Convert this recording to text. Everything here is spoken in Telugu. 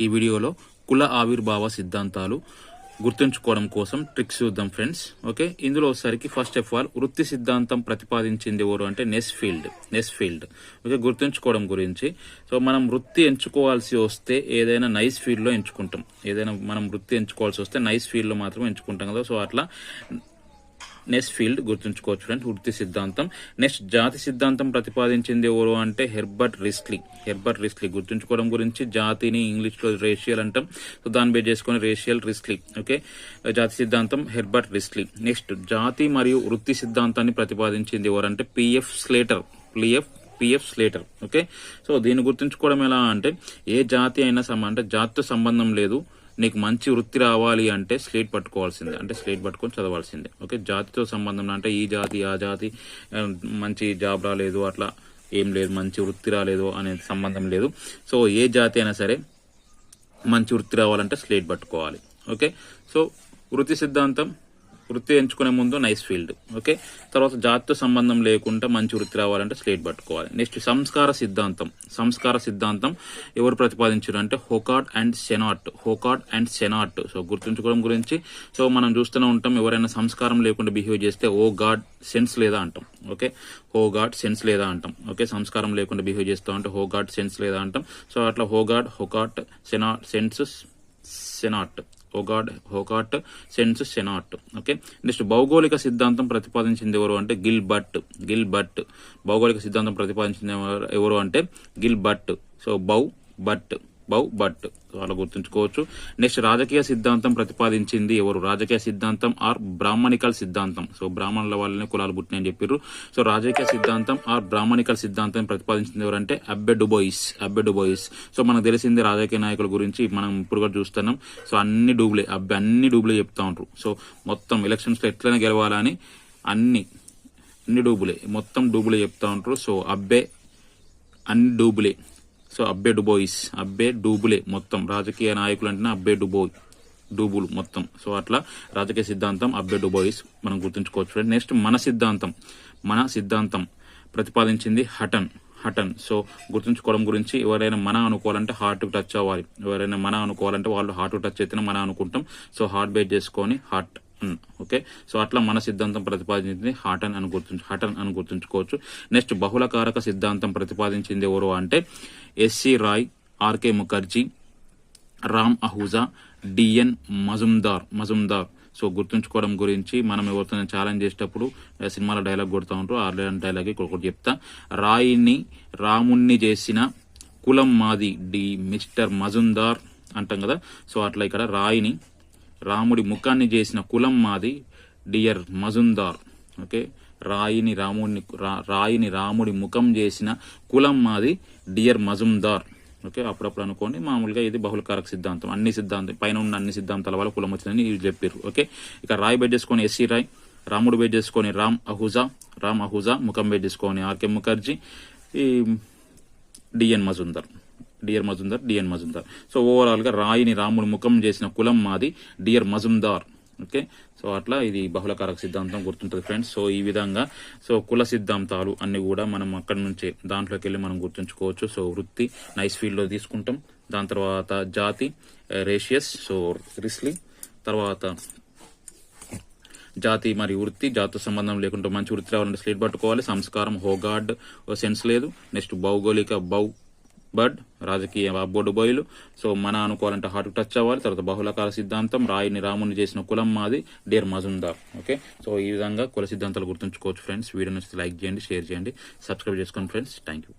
ఈ వీడియోలో కుల ఆవిర్భావ సిద్ధాంతాలు గుర్తుంచుకోవడం కోసం ట్రిక్స్ చూద్దాం ఫ్రెండ్స్. ఓకే? ఇందులో ఒకసారికి ఫస్ట్ ఆఫ్ ఆల్ వృత్తి సిద్ధాంతం ప్రతిపాదించింది ఎవరు అంటే Nesfield Nesfield okay? గుర్తుంచుకోవడం గురించి. సో మనం వృత్తి ఎంచుకోవాల్సి వస్తే ఏదైనా నైస్ ఫీల్డ్లో ఎంచుకుంటాం. ఏదైనా మనం వృత్తి ఎంచుకోవాల్సి వస్తే నైస్ ఫీల్డ్లో మాత్రం ఎంచుకుంటాం కదా. సో అట్లా నెస్ ఫీల్డ్ గుర్తుంచుకోవచ్చు ఫ్రెండ్స్ వృత్తి సిద్ధాంతం. నెక్స్ట్ జాతి సిద్ధాంతం ప్రతిపాదించింది ఎవరు అంటే హెర్బర్ట్ రిస్లీ. హెర్బర్ట్ రిస్లీ గుర్తుంచుకోవడం గురించి జాతిని ఇంగ్లీష్లో రేషియల్ అంటాం. సో దాన్ని బేస్ చేసుకుని రేషియల్ రిస్లీ. ఓకే? జాతి సిద్ధాంతం హెర్బర్ట్ రిస్లీ. నెక్స్ట్ జాతి మరియు వృత్తి సిద్ధాంతాన్ని ప్రతిపాదించింది ఎవరంటే PF Slater PF PF Slater okay? So దీన్ని గుర్తుంచుకోవడం ఎలా అంటే ఏ జాతి అయినా సమ అంటే జాతితో సంబంధం లేదు. నీకు మంచి వృత్తి రావాలి అంటే స్లేట్ పట్టుకోవాల్సిందే. అంటే స్లేట్ పట్టుకొని చదవాల్సిందే. ఓకే? జాతితో సంబంధం అంటే ఈ జాతి ఆ జాతి మంచి జాబ్ రాలేదు అట్లా ఏం లేదు మంచి వృత్తి రాలేదు అనే సంబంధం లేదు. సో ఏ జాతి అయినా సరే మంచి వృత్తి రావాలంటే స్లేట్ పట్టుకోవాలి. ఓకే? సో వృత్తి సిద్ధాంతం వృత్తి ఎంచుకునే ముందు నైస్ ఫీల్డ్ ఓకే తర్వాత జాతితో సంబంధం లేకుండా మంచి వృత్తి రావాలంటే స్లేట్ పట్టుకోవాలి. నెక్స్ట్ సంస్కార సిద్ధాంతం. సంస్కార సిద్ధాంతం ఎవరు ప్రతిపాదించారు అంటే Hocart and Senart Hocart and Senart so గుర్తుంచుకోవడం గురించి. సో మనం చూస్తూనే ఉంటాం ఎవరైనా సంస్కారం లేకుండా బిహేవ్ చేస్తే ఓ గాడ్ సెన్స్ లేదా అంటాం. ఓకే హో గాడ్ సెన్స్ లేదా అంటాం. ఓకే సంస్కారం లేకుండా బిహేవ్ చేస్తూ ఉంటే హో గాడ్ సెన్స్ లేదా అంటాం. సో అట్లా హో god Hocart Senart sense Senart హోగాడ్ Hocart sense Senart okay? Next భౌగోళిక సిద్ధాంతం ప్రతిపాదించింది ఎవరు అంటే గిల్ బట్ గిల్ బట్ భౌగోళిక సిద్ధాంతం ప్రతిపాదించింది ఎవరు- ఎవరు అంటే Gilbert so bow but bow but అలా గుర్తుంచుకోవచ్చు. నెక్స్ట్ రాజకీయ సిద్ధాంతం ప్రతిపాదించింది ఎవరు? రాజకీయ సిద్ధాంతం ఆర్ బ్రాహ్మణికల్ సిద్ధాంతం. సో బ్రాహ్మణుల వాళ్ళని కులాలు పుట్టినాయని చెప్పారు సో రాజకీయ సిద్ధాంతం ఆర్ బ్రాహ్మణికల్ సిద్ధాంతం ప్రతిపాదించింది ఎవరంటే అబ్బె డుబోయిస్ అబ్బె డుబోయిస్. సో మనకు తెలిసింది రాజకీయ నాయకుల గురించి మనం ఇప్పుడు కూడా చూస్తున్నాం. సో అన్ని డూబులే అబ్బె అన్ని డూబులే చెప్తా ఉంటారు సో మొత్తం ఎలక్షన్స్లో ఎట్లయినా గెలవాలని అన్ని అన్ని డూబులే మొత్తం డూబులే చెప్తా ఉంటారు సో అబ్బే అన్ని డూబులే. సో అబ్బే డుబోయిస్ అబ్బే డూబులే మొత్తం. రాజకీయ నాయకులు అంటేనే అబ్బే డుబోయ్. డూబులు మొత్తం. సో అట్లా రాజకీయ సిద్ధాంతం అబ్బే డుబోయిస్ మనం గుర్తుంచుకోవచ్చు నెక్స్ట్ మన సిద్ధాంతం. మన సిద్ధాంతం ప్రతిపాదించింది హటన్ హటన్ సో గుర్తుంచుకోవడం గురించి ఎవరైనా మన అనుకోవాలంటే హార్ట్ టచ్ అవ్వాలి. ఎవరైనా మన అనుకోవాలంటే వాళ్ళు హార్ట్ టచ్ అయితేనే మన అనుకుంటాం. సో హార్ట్ బేట్ చేసుకొని హార్ట్ ఓకే? సో అట్లా మన సిద్ధాంతం ప్రతిపాదించింది హాటన్ అని గుర్తుంచు హటన్ అని గుర్తుంచుకోవచ్చు. నెక్స్ట్ బహుళకారక సిద్ధాంతం ప్రతిపాదించింది ఎవరు అంటే S C Roy R K Mukherjee Ram Ahuja D N Majumdar. Majumdar. So గుర్తుంచుకోవడం గురించి మనం ఎవరితో ఛాలెంజ్ చేసేటప్పుడు సినిమాలో డైలాగ్ కొడుతూ ఉంటారు ఆ డైలాగ్ ఇక్కడ ఒకటి చెప్తా. రాయిని రాముణ్ణి చేసిన కులం మాది డి మిస్టర్ మజుందార్ అంటాం కదా. సో అట్లా ఇక్కడ రాయిని రాముడి ముఖాన్ని చేసిన కులం మాది డియర్ మజుందార్. ఓకే? రాయిని రాముడిని రా- రాయిని రాముడి ముఖం చేసిన కులం మాది డియర్ మజుందార్. ఓకే? అప్పుడప్పుడు అనుకోండి మామూలుగా ఇది బహుళకారక సిద్ధాంతం. అన్ని సిద్ధాంతం పైన ఉన్న అన్ని సిద్ధాంతాల వల్ల కులం వచ్చిందని చెప్పారు ఓకే? ఇక రాయి బెడ్ చేసుకొని ఎస్సీ రాయ్ రాముడు బెడ్ చేసుకొని రామ్ అహూజా రామ్ అహూజా ముఖం బెడ్ చేసుకొని ఆర్కే ముఖర్జీ ఈ D N Majumdar. Dear Majumdar D N Majumdar. So ఓవరాల్గా రాయిని రాముడు ముఖం చేసిన కులం మాది డియర్ మజుందార్. ఓకే సో అట్లా ఇది బహుళకారక సిద్ధాంతం గుర్తుంటుంది ఫ్రెండ్స్ సో ఈ విధంగా సో కుల సిద్ధాంతాలు అన్ని కూడా మనం అక్కడి నుంచే దాంట్లోకి వెళ్ళి మనం గుర్తుంచుకోవచ్చు. సో వృత్తి నైస్ ఫీల్డ్లో తీసుకుంటాం. దాని తర్వాత జాతి uh, రేషియస్ సో రిస్లీ. తర్వాత జాతి మరియు వృత్తి జాతి సంబంధం లేకుండా మంచి వృత్తి రావాలంటే స్లీట్ పట్టుకోవాలి. సంస్కారం హోగార్డ్ సెన్స్ లేదు. నెక్స్ట్ భౌగోళిక బౌ బట్ రాజకీయ అబ్బోడు బోయిలు. సో మన అనుకోవాలంటే హార్ట్ టచ్ అవ్వాలి. తర్వాత బహుళకాల సిద్ధాంతం రాయిని రాముని చేసిన కులం మాది డేర్ మజుందార్ ఓకే సో ఈ విధంగా కుల సిద్ధాంతాలు గుర్తుంచుకోవచ్చు ఫ్రెండ్స్ వీడియో నచ్చితే లైక్ చేయండి షేర్ చేయండి. సబ్స్క్రైబ్ చేసుకోండి ఫ్రెండ్స్ థ్యాంక్ యూ